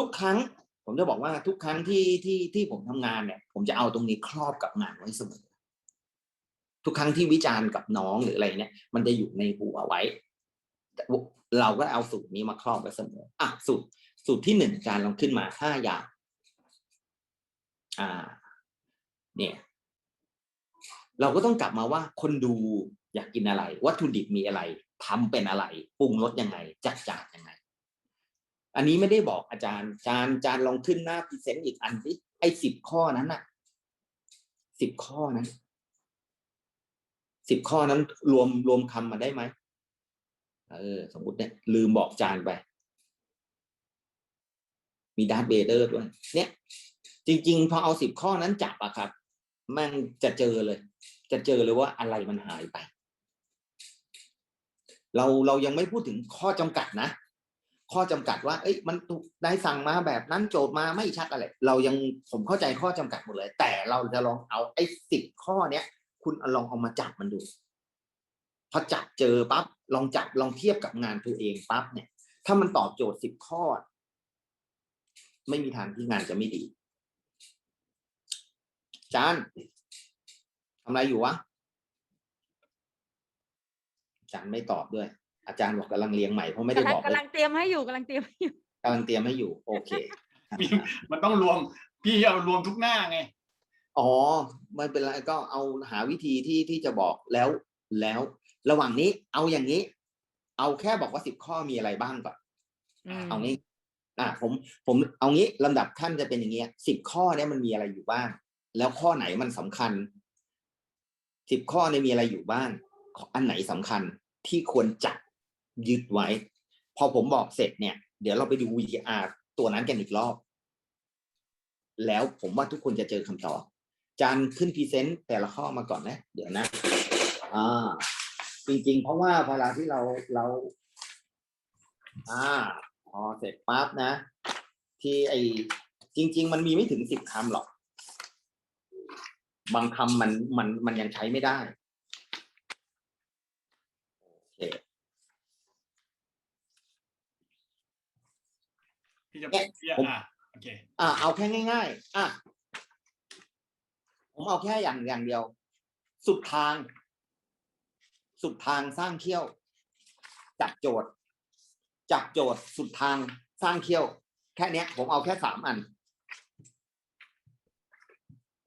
ทุกครั้ง ผมจะบอกว่าทุกครั้งที่ที่ที่ผมทำงานเนี่ย ผมจะเอาตรงนี้ครอบกับงานไว้เสมอ ทุกครั้งที่วิจารณ์กับน้องหรืออะไรเนี่ย มันจะอยู่ในหัวไว้ เราก็เอาสูตรนี้มาครอบไว้เสมออะสูตรสูตรที่หนึ่งการลองขึ้นมาห้าอย่างอ่า เนี่ย เราก็ต้องกลับมาว่าคนดูอยากกินอะไร วัตถุดิบมีอะไรทำเป็นอะไร ปรุงรสยังไง จัดจานยังไง อันนี้ไม่ได้บอกอาจารย์อาจารย์อาจารย์ลองขึ้นหน้าพรีเซนต์อีกอันสิไอ้สิบข้อนั้นน่ะสิบข้อนั้นสิบข้อนั้นรวมรวมคำมาได้ไหมเออ สมมติเนี่ย ลืมบอกอาจารย์ไป มีดาร์ธเบเดอร์ด้วย เนี่ย จริง ๆ พอเอาสิบข้อนั้นจับอะครับ มันจะเจอเลย จะเจอเลยว่าอะไรมันหายไป เราเรายังไม่พูดถึงข้อจำกัดนะ ข้อจำกัดว่า เอ้ยมันได้สั่งมาแบบนั้นโจทย์มาไม่ชัดอะไร เรายังผมเข้าใจข้อจำกัดหมดเลย แต่เราจะลองเอาไอ้สิบข้อเนี้ย คุณลองเอามาจับมันดู พอจับเจอปั๊บลองจับลองเทียบกับงานตัวเองปั๊บเนี่ย ถ้ามันตอบโจทย์สิบข้อ ไม่มีทางที่งานจะไม่ดีจานทำอะไรอยู่วะจารย์ไม่ตอบด้วย อาจารย์บอกกำลังเรียงใหม่เพราะไม่ได้กำลับงอกกำลังเตรียมให้อยู่กำลังเตรียมให้อยู่กำลังเตรียมให้อยู่โอเคพี่มันต้องรวมพี่เอารวมทุกหน้าไงอ๋อไม่เป็นไรก็เอาหาวิธีที่ที่จะบอกแล้วแล้ว ระหว่างนี้ เอาอย่างนี้ เอาแค่บอกว่าสิบข้อมีอะไรบ้างก่อนอืมเอางี้ อะผมผมเอางี้ลำดับขั้นจะเป็นอย่างเงี้ยสิบข้อเนี้ยมันมีอะไรอยู่บ้าง แล้วข้อไหนมันสำคัญสิบข้อเนี่ยมีอะไรอยู่บ้างอันไหนสำคัญที่ควรจับ ยึดไว้ พอผมบอกเสร็จเนี่ย เดี๋ยวเราไปดู VR ตัวนั้นกันอีกรอบ แล้วผมว่าทุกคนจะเจอคำตอบจานขึ้นพรีเซนต์แต่ละข้อมาก่อนนะ เดี๋ยวนะ อ่า จริงๆ เพราะว่าเวลาที่เราเรา อ่า พอเสร็จปั๊บนะ ที่ไอจริง ๆ มันมีไม่ถึงสิบคำหรอก บางคำมันมันมันยังใช้ไม่ได้ โอเค พี่จะเนี่ยพี่จะผมอะโอเคอ่าเอาแค่ง่าย ๆ อะผมเอาแค่อย่างอย่างเดียว สุดทาง สุดทางสร้างเขี้ยว จับโจทย์ จับโจทย์ สุดทางสร้างเขี้ยว แค่เนี้ย ผมเอาแค่สามอัน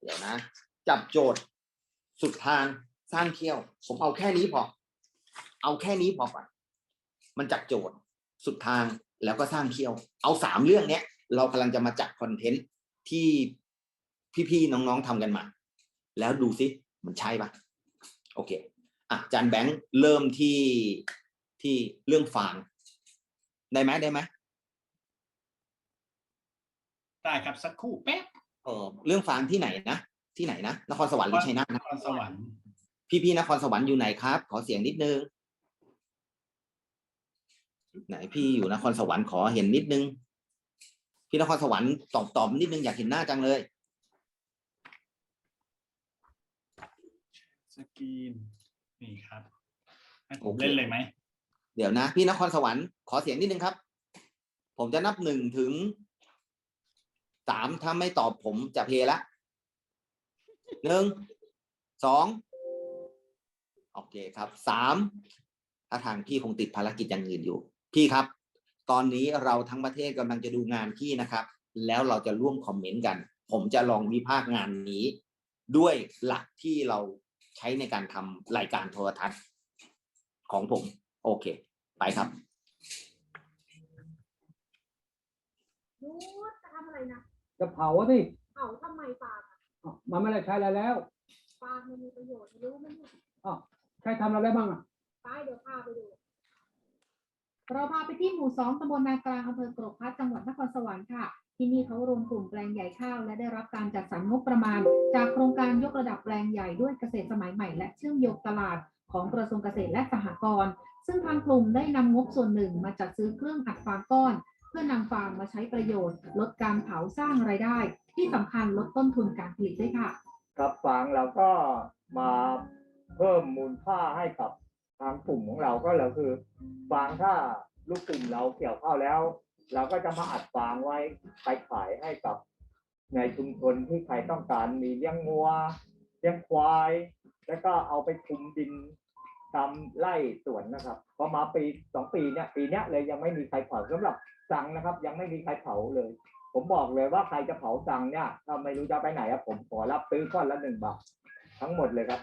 เดี๋ยวนะ จับโจทย์ สุดทางสร้างเขี้ยว ผมเอาแค่นี้พอ เอาแค่นี้พอก่อนมันจับโจทย์ สุดทาง แล้วก็สร้างเขี้ยว เอาสามเรื่องเนี้ย เรากำลังจะมาจัดคอนเทนต์ที่พี่ๆน้องๆทำกันมา แล้วดูซิมันใช่ปะโอเคอะอาจารย์แบงค์เริ่มที่ที่เรื่องฟางได้ไหมได้ไหมได้ครับสักครู่แป๊บเออเรื่องฟางที่ไหนนะที่ไหนนะนครสวรรค์หรือชัยนาทนนะครสวรรค์พี่ๆนครสวรรค์อยู่ไหนครับ ขอเสียงนิดนึง ไหนพี่อยู่นครสวรรค์ขอเห็นนิดนึง พี่นครสวรรค์ตอบตอบนิดนึงอยากเห็นหน้าจังเลย สกรีนนี่ครับให้ผโอมเคเล่นเลยไหมเดี๋ยวนะ พี่นครสวรรค์ขอเสียงนิดนึงครับ ผมจะนับหนึ่งถึงสามถ้าไม่ตอบผมจะเพลละหนึ่งสองโอเคครับสามถ้าทางพี่คงติดภารกิจอย่างอื่นอยู่ พี่ครับ ตอนนี้เราทั้งประเทศกำลังจะดูงานพี่นะครับ แล้วเราจะร่วมคอมเมนต์กัน ผมจะลองวิพากษ์งานนี้ ด้วยหลักที่เราใช้ในการทำรายการโทรทัศน์ของผม โอเค ไปครับนูดจะทำอะไรนะจะเผาอะสิเผาทำไมฟางอะอ้าวมันไม่ได้ใช้อะไรแล้วฟางมันมีประโยชน์รู้ไหมเนี่ยอ้าวใช้ทำอะไรได้บ้างอะไปเดี๋ยวพาไปดู เราพาไปที่หมู่สองตำบลนากลางอำเภอกรกพัฒจังหวัดนครสวรรค์ค่ะที่นี่เขารวมกลุ่มแปลงใหญ่ข้าวและได้รับการจัดสรรงบประมาณ จากโครงการยกระดับแปลงใหญ่ด้วยเกษตรสมัยใหม่และเชื่อมโยงตลาดของกระทรวงเกษตรและสหกรณ์ซึ่งทางกลุ่มได้นำงบส่วนหนึ่งมาจัดซื้อเครื่องอัดฟางก้อน เพื่อนำฟางมาใช้ประโยชน์ ลดการเผาสร้างรายได้ ที่สำคัญลดต้นทุนการผลิตด้วยค่ะ ครับฟางเราก็มาเพิ่มมูลค่าให้กับ ทางกลุ่มของเราก็เราคือฟางถ้าลูกกลุ่มเราเกี่ยวข้าวแล้ว เราก็จะมาอัดฟางไว้ไปขายให้กับในชุมชนที่ใครต้องการมีเลี้ยงงัวเลี้ยงควาย แล้วก็เอาไปคุมดินตามไร่สวนนะครับพอมาปีสองปีเนี่ยปีเนี้ยเลยยังไม่มีใครเผาสำหรับสังนะครับ ยังไม่มีใครเผาเลย ผมบอกเลยว่าใครจะเผาสังเนี่ยถ้าไม่รู้จะไปไหนอะผมขอรับซื้อก้อนละหนึ่งบาททั้งหมดเลยครับ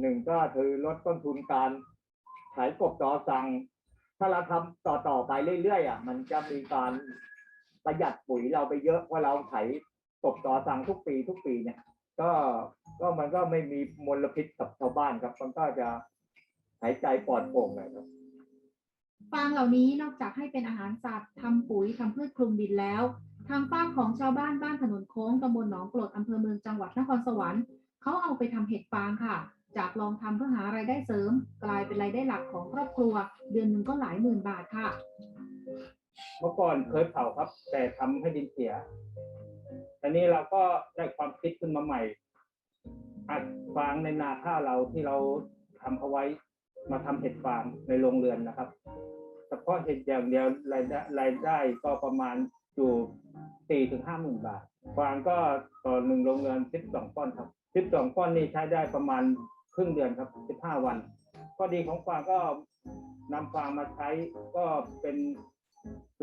หนึ่งก็คือลดต้นทุนการ ขายกบต่อสังถ้าเราทำต่อต่อๆไปเรื่อยๆอะ มันจะมีการประหยัดปุ๋ยเราไปเยอะว่าเราไถกบต่อสังทุกปีทุกปีเนี่ย ก็ก็มันก็ไม่มีมลพิษกับชาวบ้านครับ มันก็จะหายใจปลอดโปร่งหน่อยครับฟางเหล่านี้นอกจากให้เป็นอาหารสัตว์ทำปุ๋ยทำพืชคลุมดินแล้ว ทางฝาของชาวบ้านบ้านถนนโค้งตำบลหนองกรดอำเภอเมืองจังหวัดนครสวรรค์เขาเอาไปทำเห็ดฟางค่ะ จากลองทำเพื่อหารายได้เสริม กลายเป็นรายได้หลักของครอบครัว เดือนหนึ่งก็หลายหมื่นบาทค่ะ เมื่อก่อนเคยเผาครับ แต่ทำให้ดินเสียอันนี้เราก็ได้ความคิดขึ้นมาใหม่ อัดฟางในนาข้าวเราที่เราทำเอาไว้ มาทำเห็ดฟางในโรงเรือนนะครับเฉพาะเห็ดอย่างเดียวรายได้รายได้ก็ประมาณอยู่สี่ถึงห้าหมื่นบาท ฟางก็ต่อหนึ่งโรงเรือนสิบสองก้อนครับสิบสองก้อนนี่ใช้ได้ประมาณ ครึ่งเดือนครับสิบห้าวันข้อดีของฟางก็นำฟางมาใช้ก็เป็น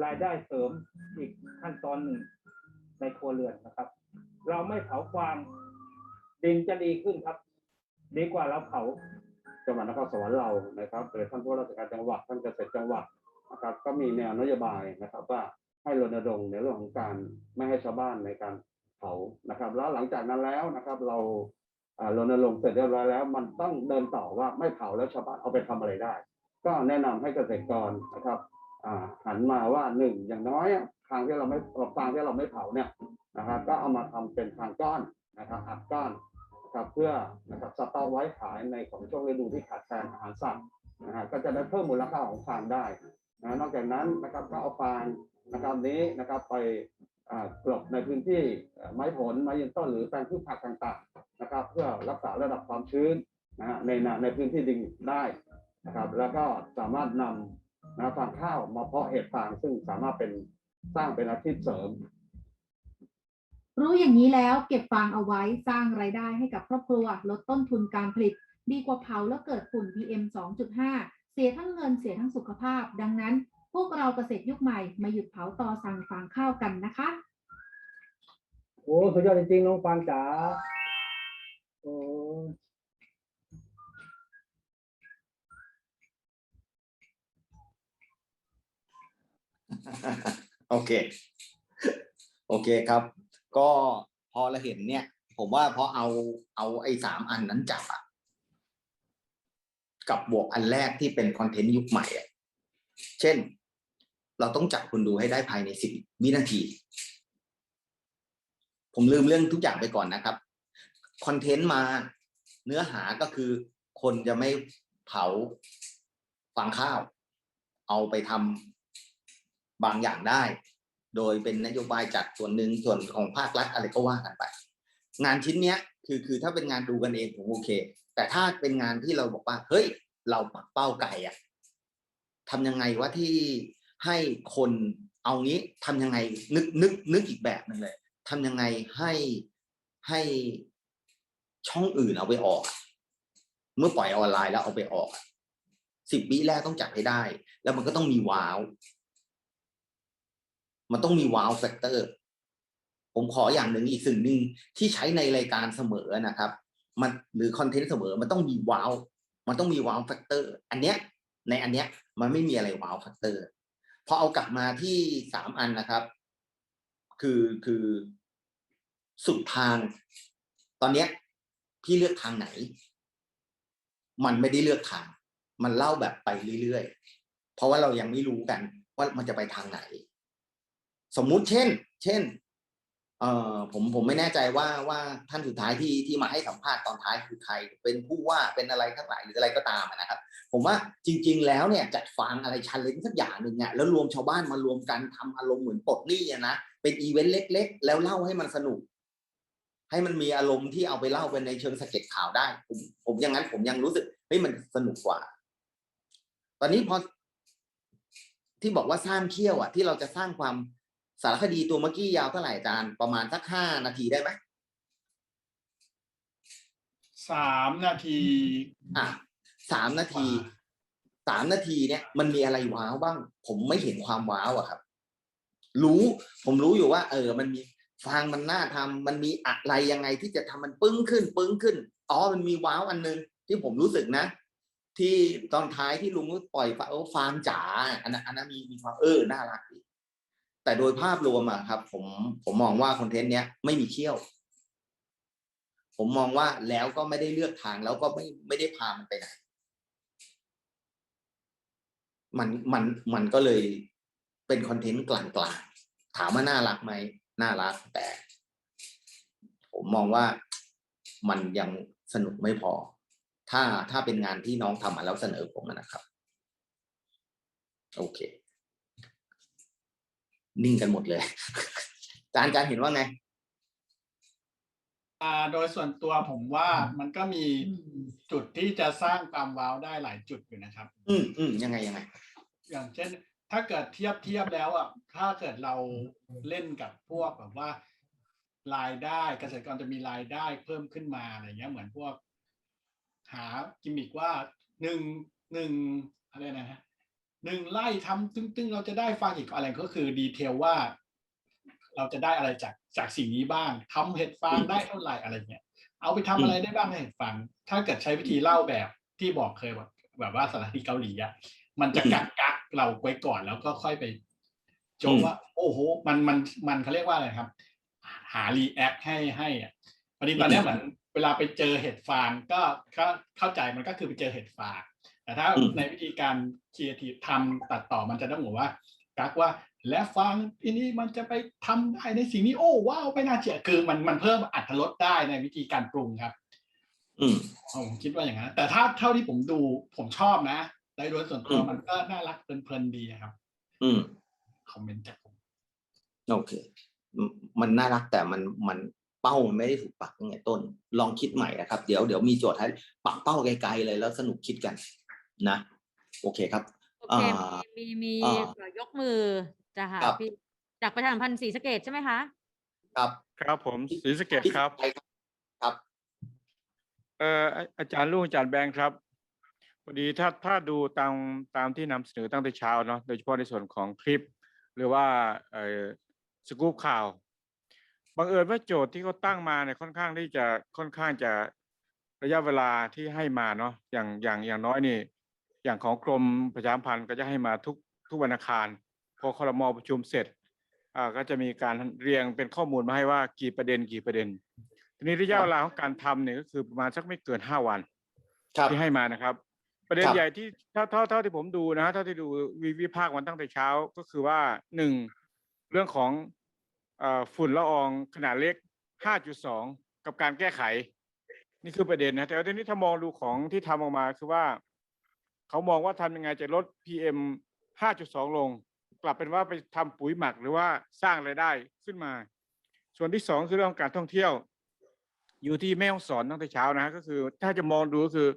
รายได้เสริมอีกขั้นตอนหนึ่งในครัวเรือนนะครับ เราไม่เผาฟางดินจะดีขึ้นครับ ดีกว่าเราเผาจังหวัดนครสวรรค์เรานะครับโดยท่านผู้ราชการจังหวัดท่านเกษตรจังหวัดนะครับ ก็มีแนวนโยบายนะครับว่าให้รณรงค์ในเรื่องของการไม่ให้ชาวบ้านในการเผานะครับ แล้วหลังจากนั้นแล้วนะครับ เรา รณรงค์เสร็จเรียบร้อยแล้ว มันต้องเดินต่อว่าไม่เผาแล้วชาวบ้านเอาไปทำอะไรได้ ก็แนะนำให้เกษตรกรนะครับหันมาว่าหนึ่งอย่างน้อยทางที่เราไม่ฟางที่เราไม่เผาเนี่ยนะครับก็เอามาทำเป็นทางก้อนนะครับอัดก้อนนะครับเพื่อนะครับสต็อกไว้ขายในของช่วงฤดูที่ขาดแคลนอาหารสัตว์นะฮะก็จะได้เพิ่มมูลค่าของฟางได้นะนอกจากนั้นนะครับก็เอาฟางนะครับนี้นะครับไป กลบในพื้นที่ไม้ผลไม้ยืนต้นหรือแปลงพืชผักต่างๆนะครับ เพื่อรักษาระดับความชื้นนะฮะในนาในพื้นที่ดินได้นะครับ แล้วก็สามารถนำนะฟางข้าวมาเพาะเห็ดฟางซึ่งสามารถเป็นสร้างเป็นอาชีพเสริม รู้อย่างนี้แล้วเก็บฟางเอาไว้สร้างรายได้ให้กับครอบครัวลดต้นทุนการผลิต ดีกว่าเผาแล้วเกิดฝุ่น PM 2.5 เสียทั้งเงินเสียทั้งสุขภาพ ดังนั้น พวกเราเกษตรยุคใหม่มาหยุดเผาตอสั่งฟางข้าวกันนะคะ โอ้สุดยอดจริงๆน้องฟางจ๋าโอ้โอเค โอเคครับ ก็พอเราเห็นเนี่ย ผมว่าพอเอาเอาไอ้สามอันนั้นจับอะกับบวกอันแรกที่เป็นคอนเทนต์ยุคใหม่อะเช่น เราต้องจับคนดูให้ได้ภายในสิบวินาที ผมลืมเรื่องทุกอย่างไปก่อนนะครับคอนเทนต์มาเนื้อหาก็คือคนจะไม่เผาฟางข้าว เอาไปทำบางอย่างได้ โดยเป็นนโยบายจัดส่วนหนึ่งส่วนของภาครัฐอะไรก็ว่ากันไป งานชิ้นเนี้ยคือคือถ้าเป็นงานดูกันเองผมโอเค แต่ถ้าเป็นงานที่เราบอกว่า เฮ้ย เราปักเป้าไก่อะทำยังไงว่าที่ ให้คนเอางี้ทำยังไงนึกนึกนึกอีกแบบหนึ่งเลยทำยังไงให้ให้ช่องอื่นเอาไปออก เมื่อปล่อยออนไลน์แล้วเอาไปออกสิบวิแรกต้องจัดให้ได้ แล้วมันก็ต้องมีว้าว มันต้องมีว้าวแฟกเตอร์ ผมขออย่างหนึ่งอีกสิ่งหนึ่งที่ใช้ในรายการเสมอนะครับ มันหรือคอนเทนต์เสมอมันต้องมีว้าว มันต้องมีว้าวแฟกเตอร์ อันเนี้ย ในอันเนี้ย มันไม่มีอะไรว้าวแฟกเตอร์ อเอากลับมาที่สามอันนะครับ คือคือสุดทาง ตอนเนี้ยพี่เลือกทางไหน มันไม่ได้เลือกทาง มันเล่าแบบไปเรื่อยๆ เพราะว่าเรายังไม่รู้กัน ว่ามันจะไปทางไหน สมมุติเช่น เช่น เอ่อผมผมไม่แน่ใจว่าว่าท่านสุดท้ายที่ที่มาให้สัมภาษณ์ตอนท้ายคือใคร เป็นผู้ว่าเป็นอะไรทั้งหลายหรืออะไรก็ตามนะครับ ผมว่าจริง ๆ แล้วเนี่ยจัดฟังอะไรชันเลนสักอย่างหนึ่งอะแล้วรวมชาวบ้านมารวมกันทำอารมณ์เหมือนปลดหนี้นะเป็นอีเวนต์เล็ก ๆ แล้วเล่าให้มันสนุก ให้มันมีอารมณ์ที่เอาไปเล่าเป็นในเชิงสะเก็ดข่าวได้ ผมผมอย่างนั้นผมยังรู้สึกเฮ้ยมันสนุกกว่า ตอนนี้พอที่บอกว่าสร้างเขี้ยวอะ ที่เราจะสร้างความ สารคดีตัวเมื่อกี้ยาวเท่าไหร่อาจารย์ประมาณสักห้านาทีได้ไหมสามนาทีอะสามนาทีสามนาทีเนี่ยมันมีอะไรว้าวบ้าง ผมไม่เห็นความว้าวอะครับ รู้ผมรู้อยู่ว่า เออ มันมีฟังมันน่าทำมันมีอะไรยังไงที่จะทำมันปึ้งขึ้น ปึ้งขึ้นอ๋อมันมีว้าวอันนึง ที่ผมรู้สึกนะ ที่ตอนท้ายที่ลุงปล่อยฟาเออฟางจ๋าอันนั้นอันนั้นมีมีความเออน่ารักดี แต่โดยภาพรวมอะครับ ผมผมมองว่าคอนเทนต์เนี้ยไม่มีเขี้ยว ผมมองว่าแล้วก็ไม่ได้เลือกทางแล้วก็ไม่ไม่ได้พามันไปไหนมันมันมันก็เลยเป็นคอนเทนต์กลางๆถามว่าน่ารักไหมน่ารักแต่ ผมมองว่ามันยังสนุกไม่พอ ถ้าถ้าเป็นงานที่น้องทำมาแล้วเสนอผมนะครับ โอเค นิ่งกันหมดเลยอาจารย์อาจารย์เห็นว่าไงอ่าโดยส่วนตัวผมว่ามันก็มีจุดที่จะสร้างความว้าวได้หลายจุดอยู่นะครับ อืมอืมยังไงยังไง อย่างเช่น ถ้าเกิดเทียบเทียบแล้วอะถ้าเกิดเราเล่นกับพวกแบบว่ารายได้เกษตรกรจะมีรายได้เพิ่มขึ้นมาอะไรเงี้ยเหมือนพวก หากิมมิกว่าหนึ่งหนึ่งอะไรนะฮะ หนึ่งไร่ทำตึ้งตึ้งเราจะได้ฟางอีกอะไรก็คือดีเทลว่า เราจะได้อะไรจากจากสิ่งนี้บ้างทำเห็ดฟางได้เท่าไหร่อะไรเงี้ยเอาไปทำอะไรได้บ้างให้เห็ดฟางถ้าเกิดใช้วิธีเล่าแบบที่บอกเคยแบบแบบว่าสารคดีเกาหลีอะ มันจะกักกักเราไว้ก่อนแล้วก็ค่อยไปโจมว่า โอ้โห มันมันมันเขาเรียกว่าอะไรครับ หารีแอคให้ให้อะพอดีตอนเนี้ยเหมือนเวลาไปเจอเห็ดฟางก็ก็เข้าใจมันก็คือไปเจอเห็ดฟาง แต่ถ้าอืมในวิธีการครีเอทีฟทำตัดต่อมันจะต้องบอกว่ากักว่าและฟังทีนี้มันจะไปทำได้ในสิ่งนี้โอ้ว้าวไม่น่าเชื่อคือมันมันเพิ่มอัตรสได้ในวิธีการปรุงครับ อืมผมคิดว่าอย่างนั้นแต่ถ้าเท่าที่ผมดูผมชอบนะโดยโดยส่วนตัวอืมมันก็น่ารักเพลินๆดีครับ อืมคอมเมนต์จากผมโอเคอืมมันน่ารักแต่มันมันเป้ามันไม่ได้ถูกปักตั้งแต่ต้น ลองคิดใหม่นะครับ เดี๋ยวเดี๋ยวมีโจทย์ให้ปักเป้าไกลๆเลยแล้วสนุกคิดกัน นะ โอเคครับ โอเค อ่ามี มีอ่ามียกมือจะหาครับ พี่จากประชาสัมพันธ์ศรีสะเกดใช่ไหมคะ ครับครับผมศรีสะเกดครับ ครับ เอ่ออาอาจารย์ลุงอาจารย์แบงค์ครับพอดีถ้าถ้าดูตามตามที่นำเสนอตั้งแต่เช้าเนาะโดยเฉพาะในส่วนของคลิป หรือว่าเอ่อสกู๊ปข่าวบังเอิญว่าโจทย์ที่เขาตั้งมาเนี่ยค่อนข้างที่จะค่อนข้างจะระยะเวลาที่ให้มาเนาะอย่างอย่างอย่างน้อยนี่ อย่างของกรมประชาสัมพันธ์ก็จะให้มาทุกทุกวันอังคารพอคอรมอประชุมเสร็จอ่าก็จะมีการเรียงเป็นข้อมูลมาให้ว่ากี่ประเด็นกี่ประเด็น ทีนี้ระยะเวลาของการทำเนี่ยก็คือประมาณสักไม่เกินห้าวันครับ ที่ให้มานะครับ ประเด็นครับ ใหญ่ที่เท่าเท่าเท่าที่ผมดูนะเท่าที่ดูวิวิพากษ์มันตั้งแต่เช้าก็คือว่าหนึ่งเรื่องของเอ่อฝุ่นละอองขนาดเล็ก 5.2 กับการแก้ไข นี่คือประเด็นนะแต่ว่าทีนี้ถ้ามองดูของที่ทำออกมาคือว่า เขามองว่าทำยังไงจะลด PM 5.2 ลง กลับเป็นว่าไปทำปุ๋ยหมักหรือว่าสร้างรายได้ขึ้นมา ส่วนที่สองคือเรื่องของการท่องเที่ยว อยู่ที่แม่ฮ่องสอนตั้งแต่เช้านะฮะก็คือ ถ้าจะมองดูก็คือ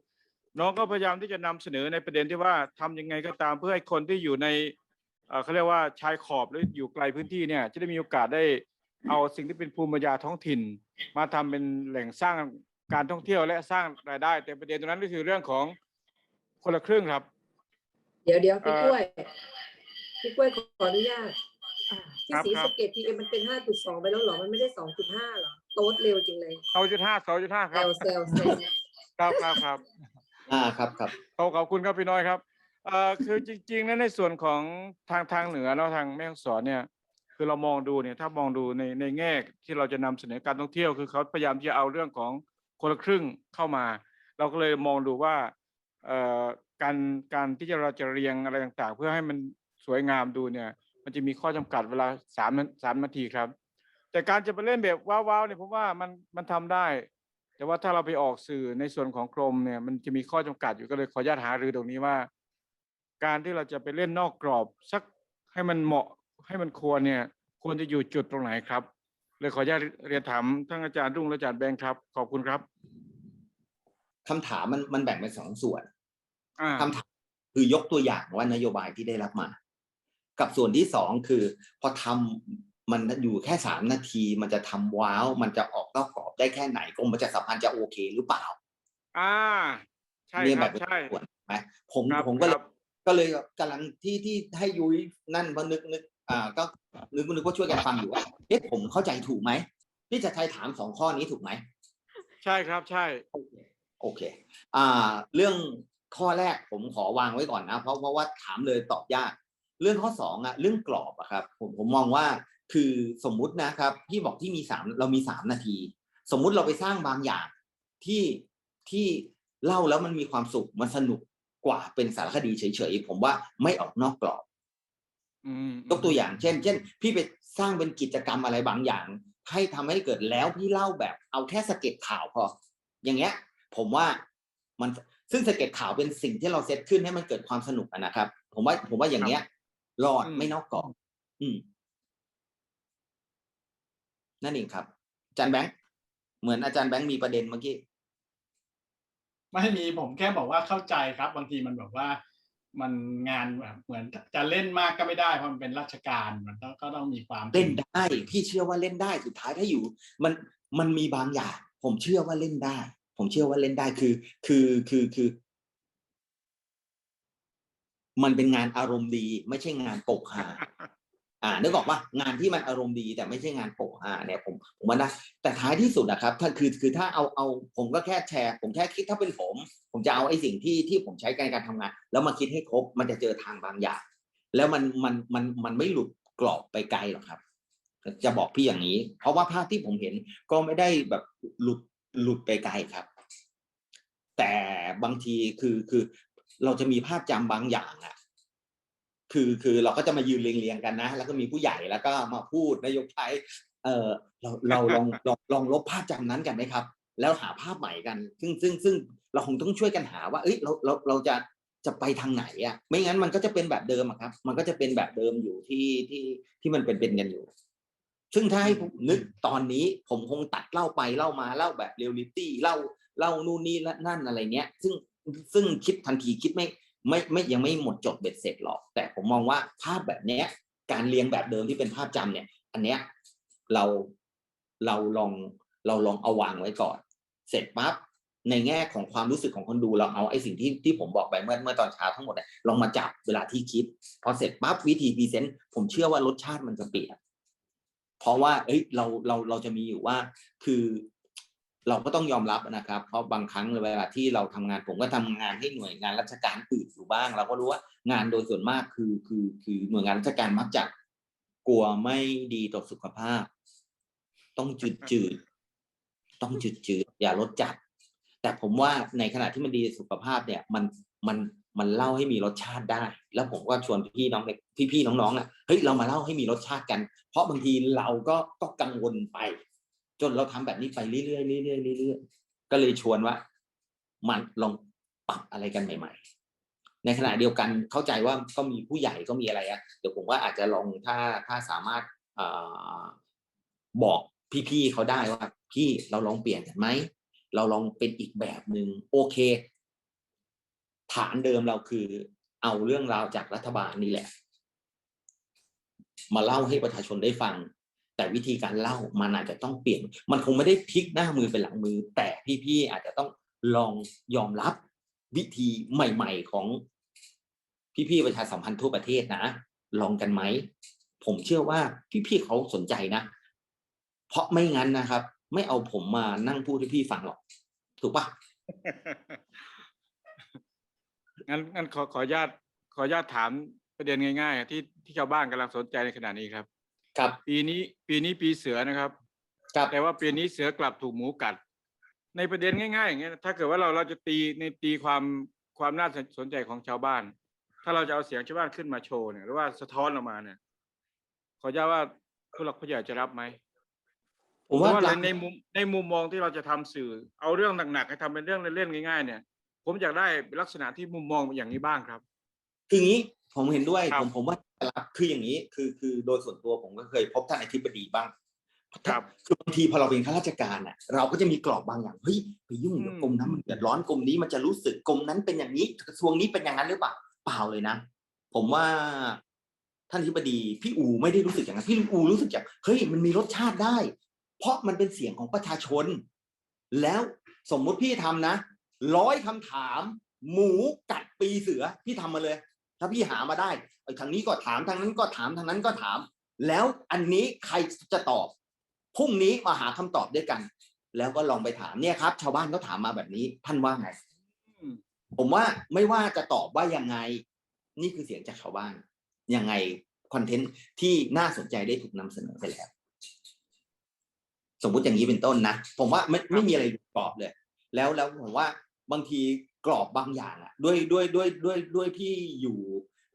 น้องก็พยายามที่จะนำเสนอในประเด็นที่ว่าทำยังไงก็ตามเพื่อให้คนที่อยู่ในเอ่อเขาเรียกว่าชายขอบหรืออยู่ไกลพื้นที่เนี่ย จะได้มีโอกาสได้เอาสิ่งที่เป็นภูมิปัญญาท้องถิ่น มาทำเป็นแหล่งสร้างการท่องเที่ยวและสร้างรายได้ แต่ประเด็นตรงนั้นก็คือเรื่องของ คนละครึ่งครับ เดี๋ยวเดี๋ยวพี่เอ่อกล้วยพี่กล้วยขออนุญาตอ่าที่ครับสีครับ สะเกตพีเอ็มมันเป็นห้าจุดสองไปแล้วเหรอ มันไม่ได้สองจุดห้าหรอ โต๊ดเร็วจริงเลยสองจุดห้าสองจุดห้าคเซรับ ลเซลเซลครับครับครับ อ่าครับครับ ขอบขอบคุณครับพี่น้อยครับเอ่อคือจริงๆแล้วในส่วนของทางทางเหนือเนาะทางแม่ฮ่องสอนเนี่ย คือเรามองดูเนี่ยถ้ามองดูในในแง่ที่เราจะนำเสนอการท่องเที่ยวคือเขาพยายามที่จะเอาเรื่องของคนละครึ่งเข้ามา เราก็เลยมองดูว่าเอ่อ การการที่จะเราจะเรียงอะไรต่างๆ เพื่อให้มันสวยงามดูเนี่ย มันจะมีข้อจำกัดเวลาสามสามนาทีครับ แต่การจะไปเล่นแบบว้าวๆเนี่ยผมว่ามันมันทำได้ แต่ว่าถ้าเราไปออกสื่อในส่วนของกรมเนี่ย มันจะมีข้อจำกัดอยู่ก็เลยขออนุญาตหารือตรงนี้ว่า การที่เราจะไปเล่นนอกกรอบสักให้มันเหมาะให้มันควรเนี่ย ควรจะอยู่จุดตรงไหนครับ เลยขออนุญาตเรียนถามทั้งอาจารย์รุ่งและอาจารย์แบงค์ครับ ขอบคุณครับคำถามมันมันแบ่งเป็นสองส่วน คำถามคือยกตัวอย่างว่านโยบายที่ได้รับมา กับส่วนที่สองคือ พอทำมันอยู่แค่สามนาที มันจะทำว้าว มันจะออกนอกกรอบได้แค่ไหนกรมประชาสัมพันธ์จะโอเคหรือเปล่า อ่า ใช่เรียนคแบรับบนี้ใช่ควรไหมผมครับผมก็เลครัยบก็เลยกำลังที่ที่ให้ยุ้ยนั่นเพราะนึกนึกอ่า ก็นึกนึกว่าช่วยกันฟังอยู่ว่าเอ๊ะผมเข้าใจถูกไหมพี่จะใช้ถามสองข้อนี้ถูกไหมใช่ครับใช่โอเค อ่า เรื่อง ข้อแรกผมขอวางไว้ก่อนนะ เพราะเพราะว่าถามเลยตอบยาก เรื่องข้อสองอะเรื่องกรอบอะครับผมผมมองว่าคือสมมุตินะครับพี่บอกที่มีสามเรามีสามนาที สมมุติเราไปสร้างบางอย่างที่ที่เล่าแล้วมันมีความสุขมันสนุกกว่าเป็นสารคดีเฉยๆผมว่าไม่ออกนอกกรอบอืมยกตัวอย่างเช่น เช่น พี่ไปสร้างเป็นกิจกรรมอะไรบางอย่าง ให้ทำให้เกิดแล้วพี่เล่าแบบเอาแค่สะเก็ตข่าวพอ อย่างเงี้ย ผมว่ามัน ซึ่งสะเก็ตข่าวเป็นสิ่งที่เราเซตขึ้นให้มันเกิดความสนุกอะนะครับ ผมว่าผมว่าอย่างเงี้ยรอดไม่นอกกรอบอืม นั่นเองครับอาจารย์แบงค์เหมือนอาจารย์แบงค์มีประเด็นเมื่อกี้ไม่มีผมแค่บอกว่าเข้าใจครับ บางทีมันแบบว่า มันงานแบบเหมือนจะเล่นมากก็ไม่ได้เพราะมันเป็นราชการมันก็ก็ต้องมีความเล่นได้พี่เชื่อว่าเล่นได้สุดท้ายถ้าอยู่ มันมันมีบางอย่างผมเชื่อว่าเล่นได้ ผมเชื่อว่าเล่นได้คือ คือคือคือ มันเป็นงานอารมณ์ดี ไม่ใช่งานปกฮาอ่านึกออกว่างานที่มันอารมณ์ดีแต่ไม่ใช่งานโปกฮาเนี่ยผมผมว่าได้แต่ท้ายที่สุดนะครับถ้าคือคือถ้าเอาเอาผมก็แค่แชร์ ผมแค่คิดถ้าเป็นผม ผมจะเอาไอ้สิ่งที่ที่ผมใช้ในการทำงาน แล้วมาคิดให้ครบมันจะเจอทางบางอย่าง แล้วมันมันมันมันไม่หลุดกรอบไปไกลหรอกครับ จะบอกพี่อย่างนี้ เพราะว่าภาพที่ผมเห็นก็ไม่ได้แบบหลุด หลุดไปไกลครับ แต่บางทีคือคือเราจะมีภาพจำบางอย่างอะคือคือเราก็จะมายืนเรียงๆกันนะ แล้วก็มีผู้ใหญ่แล้วก็มาพูดนายกไทยเออเราเราลองลองลองลบภาพจำนั้นกันไหมครับ แล้วหาภาพใหม่กัน ซึ่งซึ่งซึ่งเราคงต้องช่วยกันหาว่า เอ้ยเราเราเราจะจะไปทางไหนอะ ไม่งั้นมันก็จะเป็นแบบเดิมครับ มันก็จะเป็นแบบเดิมอยู่ที่ที่ที่มันเป็นเป็นกันอยู่ ซึ่งถ้าให้ผมนึกตอนนี้ผมคงตัดเล่าไปเล่ามาเล่าแบบเรียลลิตี้เล่าเล่านู่นนี่และนั่นอะไรเนี้ย ซึ่งซึ่งคิดทันทีคิดไม่ไม่ไม่ยังไม่หมดจดเบ็ดเสร็จหรอก แต่ผมมองว่าภาพแบบเนี้ย การเรียงแบบเดิมที่เป็นภาพจำเนี่ย อันเนี้ยเราเราลองเราลองเอาวางไว้ก่อน เสร็จปั๊บในแง่ของความรู้สึกของคนดูเราเอาไอ้สิ่งที่ที่ผมบอกไปเมื่อเมื่อตอนเช้าทั้งหมดเนี่ยลองมาจับเวลาที่คิด พอเสร็จปั๊บวิธีพรีเซนต์ผมเชื่อว่ารสชาติมันจะเปลี่ยน เพราะว่าเอ้ยเราเราเราจะมีอยู่ว่า คือเราก็ต้องยอมรับนะครับ เพราะบางครั้งเวลาที่เราทำงานผมก็ทำงานให้หน่วยงานราชการอื่นอยู่บ้าง เราก็รู้ว่างานโดยส่วนมากคือคือคือหน่วยงานราชการมักจะกลัวไม่ดีต่อสุขภาพ ต้องจืดจืดต้องจืดจืดอย่าลดจัด แต่ผมว่าในขณะที่มันดีต่อสุขภาพเนี่ย มันมัน มันเล่าให้มีรสชาติได้ แล้วผมก็ชวนพี่น้องเด็กพี่ๆน้องๆอะเฮ้ยเรามาเล่าให้มีรสชาติกัน เพราะบางทีเราก็ก็กังวลไป จนเราทำแบบนี้ไปเรื่อยๆเรื่อยๆเรื่อยๆก็เลยชวนว่า มันลองปรับอะไรกันใหม่ ๆ ในขณะเดียวกันเข้าใจว่าก็มีผู้ใหญ่ก็มีอะไรอะเดี๋ยวผมว่าอาจจะลองถ้าถ้าสามารถเอ่อบอกพี่ๆเขาได้ว่า พี่เราลองเปลี่ยนกันไหมเราลองเป็นอีกแบบหนึ่งโอเค ฐานเดิมเราคือเอาเรื่องราวจากรัฐบาลนี่แหละ มาเล่าให้ประชาชนได้ฟัง แต่วิธีการเล่ามันอาจจะต้องเปลี่ยน มันคงไม่ได้พลิกหน้ามือเป็นหลังมือ แต่พี่ๆอาจจะต้องลองยอมรับวิธีใหม่ ๆ ของพี่ๆประชาสัมพันธ์ทั่วประเทศนะลองกันไหมผมเชื่อว่าพี่ๆเขาสนใจนะ เพราะไม่งั้นนะครับ ไม่เอาผมมานั่งพูดให้พี่ฟังหรอก ถูกปะ งั้นงั้นขอขออนุญาตขออนุญาตถามประเด็นง่ายๆ ที่ที่ชาวบ้านกำลังสนใจในขณะนี้ครับ ครับ ปีนี้ปีนี้ปีเสือนะครับ ครับ แต่ว่าปีนี้เสือกลับถูกหมูกัด ในประเด็นง่ายๆอย่างเงี้ยถ้าเกิดว่าเราเราจะตีในตีความความน่าสนใจของชาวบ้าน ถ้าเราจะเอาเสียงชาวบ้านขึ้นมาโชว์เนี่ยหรือว่าสะท้อนออกมาเนี่ย ขออนุญาตว่าผู้หลักผู้ใหญ่จะรับไหมผมว่าเพระรัในบในมุมในมุมมองที่เราจะทำสื่อ เอาเรื่องหนักๆให้ทำเป็นเรื่องเล่นๆง่ายๆเนี่ย ผมอยากได้ลักษณะที่มุมมองอย่างนี้บ้างครับ คืออย่างนี้ผมเห็นด้วยครับผมผมว่ารับคืออย่างนี้คือคือโดยส่วนตัวผมก็เคยพบท่านอธิบดีบ้างครับคือบางทีพอเราเป็นข้าราชการน่ะ เราก็จะมีกรอบบางอย่างเฮ้ยไปยุ่งกับอืม กรมนั้นมันเดือดร้อนกรมนี้มันจะรู้สึกกรมนั้นเป็นอย่างนี้กระทรวงนี้เป็นอย่างนั้นหรือเปล่าเปล่าเลยนะ ผมว่าท่านอธิบดีพี่อูไม่ได้รู้สึกอย่างนั้นพี่อูรู้สึกอย่างเฮ้ยมันมีรสชาติได้ เพราะมันเป็นเสียงของประชาชน แล้วสมมุติพี่ทำนะ ร้อยคำถาม หมูกัดปีเสือพี่ทำมาเลย ถ้าพี่หามาได้ไอ้ทางนี้ก็ถามทางนั้นก็ถามทางนั้นก็ถาม แล้วอันนี้ใครจะตอบพรุ่งนี้มาหาคำตอบด้วยกัน แล้วก็ลองไปถามเนี่ยครับ ชาวบ้านเขาถามมาแบบนี้ ท่านว่าไงอืมผมว่าไม่ว่าจะตอบว่ายังไง นี่คือเสียงจากชาวบ้านยังไงคอนเทนต์ที่น่าสนใจได้ถูกนำเสนอไปแล้ว สมมุติอย่างนี้เป็นต้นนะ ผมว่าไม่ไม่มีอะไรกรอบเลย แล้วแล้วผมว่าบางทีกรอบบางอย่างอะด้วยด้วยด้วยด้วยด้วยที่อยู่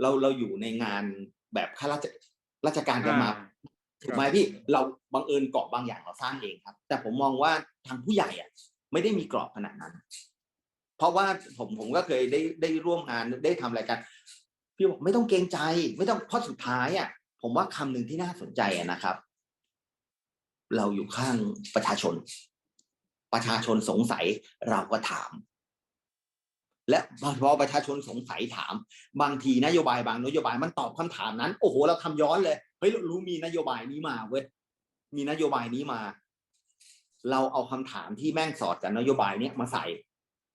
เราเราอยู่ในงานแบบข้าราชราชการกันมาอ่าถูกไหมพี่เราบังเอิญกรอบบางอย่างเราสร้างเองครับ แต่ผมมองว่าทางผู้ใหญ่อะไม่ได้มีกรอบขนาดนั้น เพราะว่าผมผมก็เคยได้ได้ร่วมงานได้ทำรายการพี่บอกไม่ต้องเกรงใจ ไม่ต้องเพราะสุดท้ายอะ ผมว่าคำหนึ่งที่น่าสนใจอะนะครับ เราอยู่ข้างประชาชน ประชาชนสงสัยเราก็ถาม และพอประชาชนสงสัยถาม บางทีนโยบายบางนโยบายมันตอบคำถามนั้น โอ้โห เราทำย้อนเลยเฮ้ยเรารู้มีนโยบายนี้มาเว้ยมีนโยบายนี้มา เราเอาคำถามที่แม่งสอดกับนโยบายเนี้ยมาใส่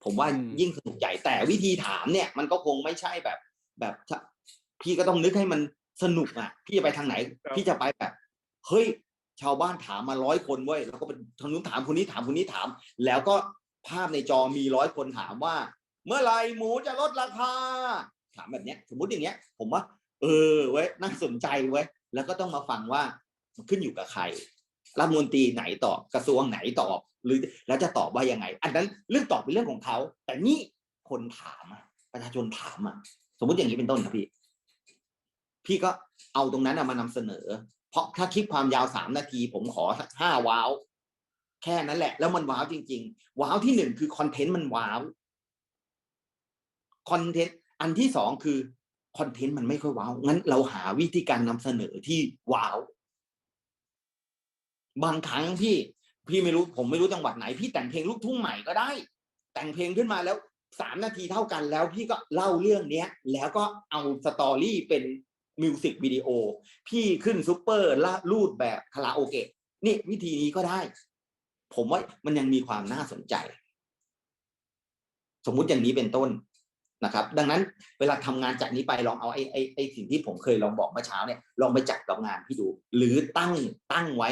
ผมว่าอืมยิ่งสนุกใหญ่แต่วิธีถามเนี่ย มันก็คงไม่ใช่แบบ แบบพี่ก็ต้องนึกให้มันสนุกอะ พี่จะไปทางไหน พี่จะไปแบบ เฮ้ย ชาวบ้านถามมาร้อยคนเว้ยแล้วก็เป็นทางนู้นถามคนนี้ถามคนนี้ถาม แล้วก็ภาพในจอมีร้อยคนถามว่า เมื่อไหรหมูจะลดราคา ถามแบบเนี้ย สมมติอย่างเงี้ย ผมว่า เออเว้ยน่าสนใจเว้ยแล้วก็ต้องมาฟังว่ามันขึ้นอยู่กับใครรัฐมนตรีไหนตอบกระทรวงไหนตอบ หรือแล้วจะตอบว่ายังไง อันนั้นเรื่องตอบเป็นเรื่องของเขา แต่นี่คนถามอะประชาชนถามอะสมมติอย่างนี้เป็นต้นครับพี่ พี่ก็เอาตรงนั้นมานำเสนอ เพราะถ้าคลิปความยาวสามนาที ผมขอสักห้าว้าว แค่นั้นแหละ แล้วมันว้าวจริง ๆ ว้าวที่หนึ่งคือคอนเทนต์มันว้าวคอนเทนต์อันที่สองคือคอนเทนต์มันไม่ค่อยว้าว งั้นเราหาวิธีการนำเสนอที่ว้าว บางครั้งพี่พี่ไม่รู้ผมไม่รู้จังหวัดไหน พี่แต่งเพลงลูกทุ่งใหม่ก็ได้ แต่งเพลงขึ้นมาแล้วสามนาทีเท่ากันแล้วพี่ก็เล่าเรื่องเนี้ย แล้วก็เอาสตอรี่เป็น มิวสิกวิดีโอ พี่ขึ้นซูเปอร์ละรูดแบบคาราโอเกะนี่วิธีนี้ก็ได้ ผมว่ามันยังมีความน่าสนใจ สมมุติอย่างนี้เป็นต้นนะครับ ดังนั้นเวลาทำงานจากนี้ไปลองเอาไอ้ไอ้ไอ้สิ่งที่ผมเคยลองบอกเมื่อเช้าเนี่ยลองไปจัดกับงานพี่ดู หรือตั้งตั้งไว้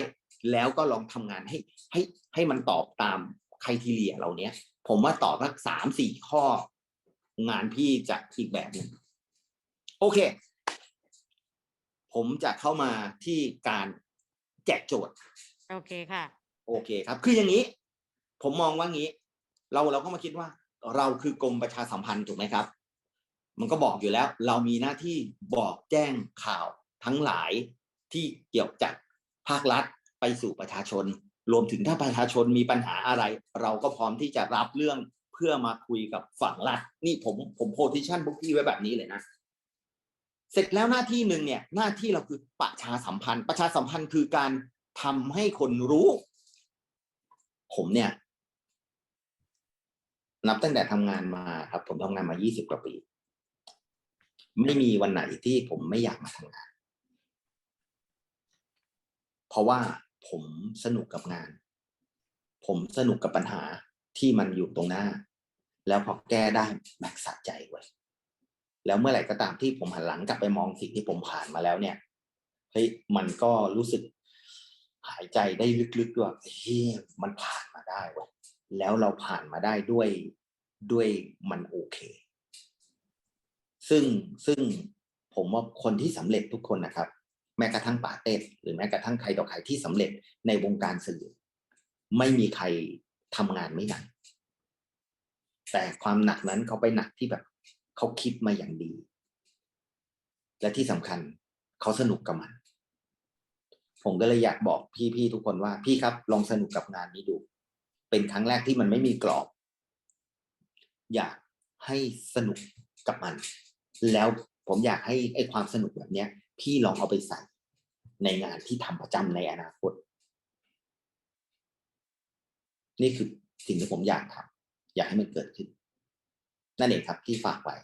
แล้วก็ลองทำงานให้ให้ให้มันตอบตามใครทีเรียเราเนี้ยผมว่าตอบสักสามสี่ข้อ งานพี่จะอีกแบบหนึ่งโอเค ผมจะเข้ามาที่การแจกโจทย์ โอเคค่ะ โอเคครับ คืออย่างนี้ ผมมองว่างี้ เราเราก็มาคิดว่า เราคือกรมประชาสัมพันธ์ถูกไหมครับ มันก็บอกอยู่แล้ว เรามีหน้าที่บอกแจ้งข่าวทั้งหลายที่เกี่ยวจากภาครัฐไปสู่ประชาชน รวมถึงถ้าประชาชนมีปัญหาอะไร เราก็พร้อมที่จะรับเรื่องเพื่อมาคุยกับฝั่งรัฐ นี่ผมผมโพสิชันพวกพี่ไว้แบบนี้เลยนะ เสร็จแล้วหน้าที่หนึ่งเนี่ยหน้าที่เราคือประชาสัมพันธ์ ประชาสัมพันธ์คือการทำให้คนรู้ ผมเนี่ย นับตั้งแต่ทำงานมาครับ ผมทำงานมา 20 กว่าปี ไม่มีวันไหนที่ผมไม่อยากมาทำงาน เพราะว่าผมสนุกกับงาน ผมสนุกกับปัญหาที่มันอยู่ตรงหน้า แล้วพอแก้ได้แม็กสะใจเว้ย แล้วเมื่อไหร่ก็ตามที่ผมหันหลังกลับไปมองสิ่งที่ผมผ่านมาแล้วเนี่ยเฮ้ยมันก็รู้สึกหายใจได้ลึกๆด้วยเฮ้ยมันผ่านมาได้เว้ยแล้วเราผ่านมาได้ด้วยด้วยมันโอเค ซึ่งซึ่งผมว่าคนที่สำเร็จทุกคนนะครับ แม้กระทั่งป่าเต้หรือแม้กระทั่งใครต่อใครที่สำเร็จในวงการสื่อ ไม่มีใครทำงานไม่หนักแต่ความหนักนั้นเขาไปหนักที่แบบ เขาคิดมาอย่างดี และที่สำคัญเขาสนุกกับมัน ผมก็เลยอยากบอกพี่ๆทุกคนว่าพี่ครับลองสนุกกับงานนี้ดู เป็นครั้งแรกที่มันไม่มีกรอบ อยากให้สนุกกับมัน แล้วผมอยากให้ไอ้ความสนุกแบบเนี้ย พี่ลองเอาไปใส่ในงานที่ทำประจำในอนาคต นี่คือสิ่งที่ผมอยากทำอยากให้มันเกิดขึ้น นั่นเองครับที่ฝากไว้